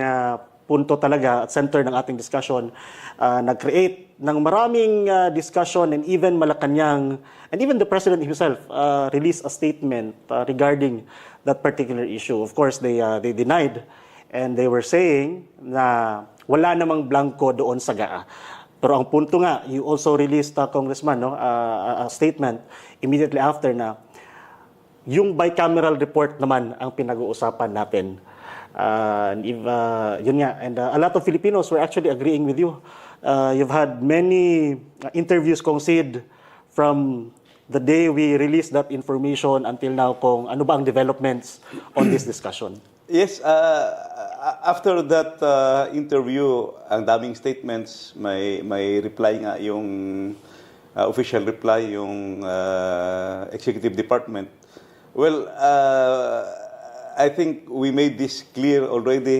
uh, punto talaga at center ng ating discussion, uh, nag-create ng maraming uh, discussion and even Malacanang and even the President himself uh, released a statement uh, regarding that particular issue. Of course, they, uh, they denied and they were saying na wala namang blanco doon sa GAA. Pero ang punto nga, you also released, uh, Congressman, no, uh, a statement immediately after na yung bicameral report naman ang pinag-uusapan natin. And if, uh, yun nga, and uh, a lot of Filipinos were actually agreeing with you. Uh, you've had many uh, interviews kong Sid from the day we released that information until now kung ano ba ang developments on this discussion. Yes, uh, after that uh, interview, ang daming statements, may may reply nga yung uh, official reply yung uh, executive department. Well, uh, I think we made this clear already